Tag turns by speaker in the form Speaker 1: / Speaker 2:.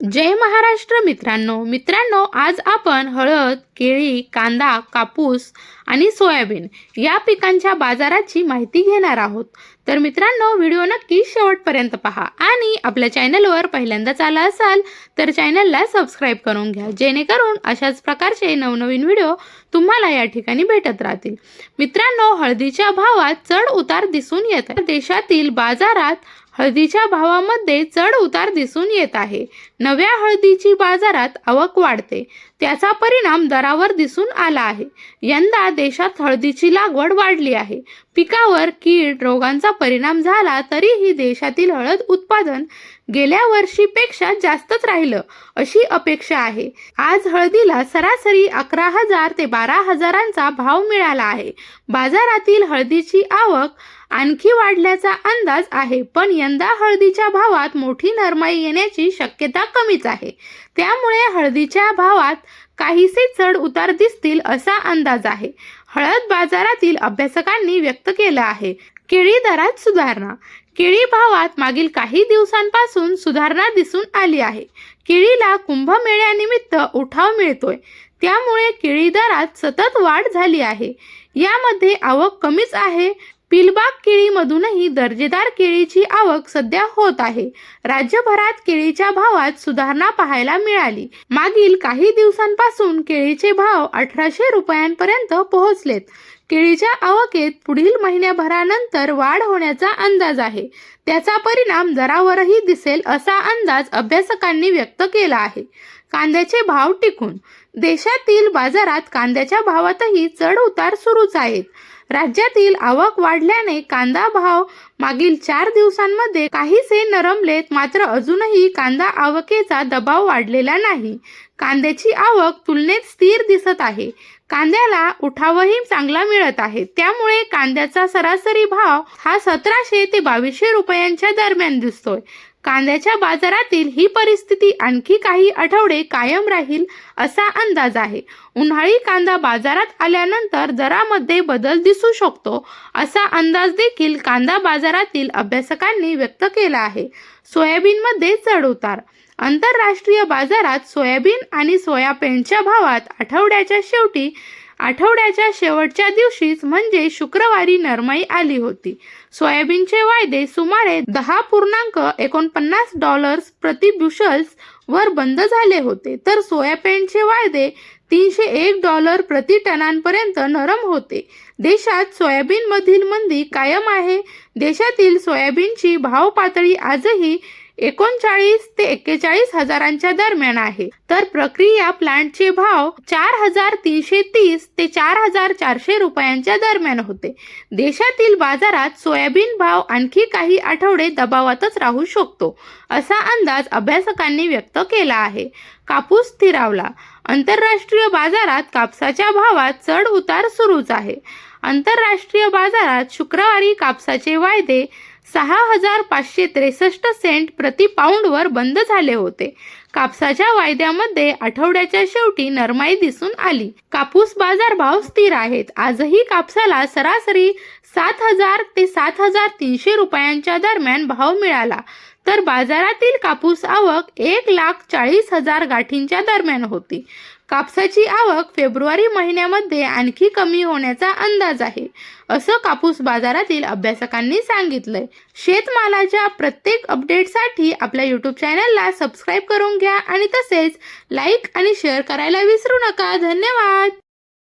Speaker 1: जय महाराष्ट्र मित्रांनो. मित्रांनो आज आपण हळद केळी कांदा कापूस आणि सोयाबीन या पिकांच्या बाजाराची माहिती घेणार आहोत. तर मित्रांनो व्हिडिओ नक्की शेवटपर्यंत पहा आणि आपल्या चॅनलवर पहिल्यांदाच आला असाल तर चॅनलला सबस्क्राईब करून घ्या जेणेकरून अशाच प्रकारचे नवनवीन व्हिडिओ तुम्हाला या ठिकाणी भेटत राहतील. मित्रांनो हळदीच्या भावात चढ उतार दिसून येत देशातील बाजारात हळदीच्या भावामध्ये चढ उतार दिसून येत आहे. नव्या हळदीची बाजारात आवक वाढते. त्याचा परिणाम दरावर दिसून आला आहे. यंदा देशात हळदीची लागवड वाढली आहे. पिकावर कीड रोगांचा परिणाम झाला तरीही देशातील हळद उत्पादन गेल्या वर्षीपेक्षा जास्तच राहिलं अशी अपेक्षा आहे. आज हळदीला सरासरी अकरा हजार ते बारा हजारांचा भाव मिळाला आहे. बाजारातील हळदीची आवक आणखी वाढल्याचा अंदाज आहे पण यंदा हळदीच्या भावात मोठी नरमाई येण्याची शक्यता कमीच आहे. त्यामुळे हळदीच्या भावात काहीसे चढ उतार दिसतील असा अंदाज आहे. हळद बाजारातील अभ्यासकांनी व्यक्त केलं आहे. केळी दरात सुधारणा. केळी भावात मागील काही दिवसांपासून सुधारणा दिसून आली आहे. केळीला कुंभमेळ्यानिमित्त उठाव मिळतोय. त्यामुळे केळी दरात सतत वाढ झाली आहे. यामध्ये आवक कमीच आहे. पिलबाग केळीमधूनही दर्जेदार केळीची आवक सध्या होत आहे. राज्यभरात केळीच्या भावात सुधारणा पाहायला मिळाली. मागील काही दिवसांपासून केळीचे भाव अठराशे रुपयांपर्यंत पोहोचलेत. केळीच्या आवकेत पुढील महिन्याभरानंतर वाढ होण्याचा अंदाज आहे. त्याचा परिणाम दरावरही दिसेल असा अंदाज अभ्यासकांनी व्यक्त केला आहे. कांद्याचे भाव टिकून. देशातील बाजारात कांद्याच्या भावातही चढ उतार सुरूच आहेत. राज्यातील आवक वाढल्याने कांदा भाव मागील चार दिवसांमध्ये काहीसे नरमलेत मात्र अजूनही कांदा आवकेचा दबाव वाढलेला नाही. कांद्याची आवक तुलनेत स्थिर दिसत आहे. कांद्याला उठावही चांगला मिळत आहे. त्यामुळे कांद्याचा सरासरी भाव हा सतराशे ते बावीसशे रुपयांच्या दरम्यान दिसतोय. कांद्याच्या बाजारातील ही परिस्थिती आणखी काही आठवडे कायम राहील असा अंदाज आहे. उन्हाळी कांदा बाजारात आल्यानंतर दरामध्ये बदल दिसू शकतो असा अंदाज देखील कांदा बाजारातील अभ्यासकांनी व्यक्त केला आहे. सोयाबीनमध्ये चढ उतार. आंतरराष्ट्रीय बाजारात सोयाबीन आणि सोयाबीनच्या भावात आठवड्याच्या शेवटी आठवड्याच्या शेवटच्या दिवशीच म्हणजे शुक्रवारी नरमाई आली होती. सोयाबीनचे वायदे सुमारे दहा पूर्णांक एकोणपन्नास डॉलर्स प्रति ब्युशल्स वर बंद झाले होते. तर सोयाबीनचे वायदे तीनशे एक डॉलर प्रति टनांपर्यंत नरम होते. देशात सोयाबीनमधील मंदी कायम आहे. देशातील सोयाबीनची भाव पातळी आजही एकोणचाळीस ते एक्केचाळीस हजारांच्या दरम्यान आहे. तर प्रक्रिया प्लांटचे भाव चार हजार तीनशे तीस ते चार हजार चारशे रुपयांच्या दरम्यान होते. देशातील बाजारात सोयाबीन भाव आणखी काही आठवडे दबावातच राहू शकतो असा अंदाज अभ्यासकांनी व्यक्त केला आहे. कापूस स्थिरावला. आंतरराष्ट्रीय बाजारात कापसाच्या भावात चढ उतार सुरूच आहे. आंतरराष्ट्रीय बाजारात शुक्रवारी कापसाचे वायदे सहा हजार पाचशे त्रेसष्ट सेंट प्रति पाऊंडवर बंद झाले होते. कापसाच्या वायद्यामध्ये आठवड्याच्या शेवटी नरमाई दिसून आली. कापूस बाजार भाव स्थिर आहेत. आजही कापसाला सरासरी सात हजार ते सात हजार तीनशे रुपयांच्या दरम्यान भाव मिळाला. तर बाजारातील कापूस आवक एक लाख चाळीस हजार गाठींच्या दरम्यान होती. कापसाची आवक फेब्रुवारी महिन्यामध्ये आणखी कमी होण्याचा अंदाज आहे असं कापूस बाजारातील अभ्यासकांनी सांगितलंय. शेतमालाच्या प्रत्येक अपडेटसाठी आपल्या यूट्यूब चॅनलला सबस्क्राईब करून घ्या आणि तसेच लाईक आणि शेअर करायला विसरू नका. धन्यवाद!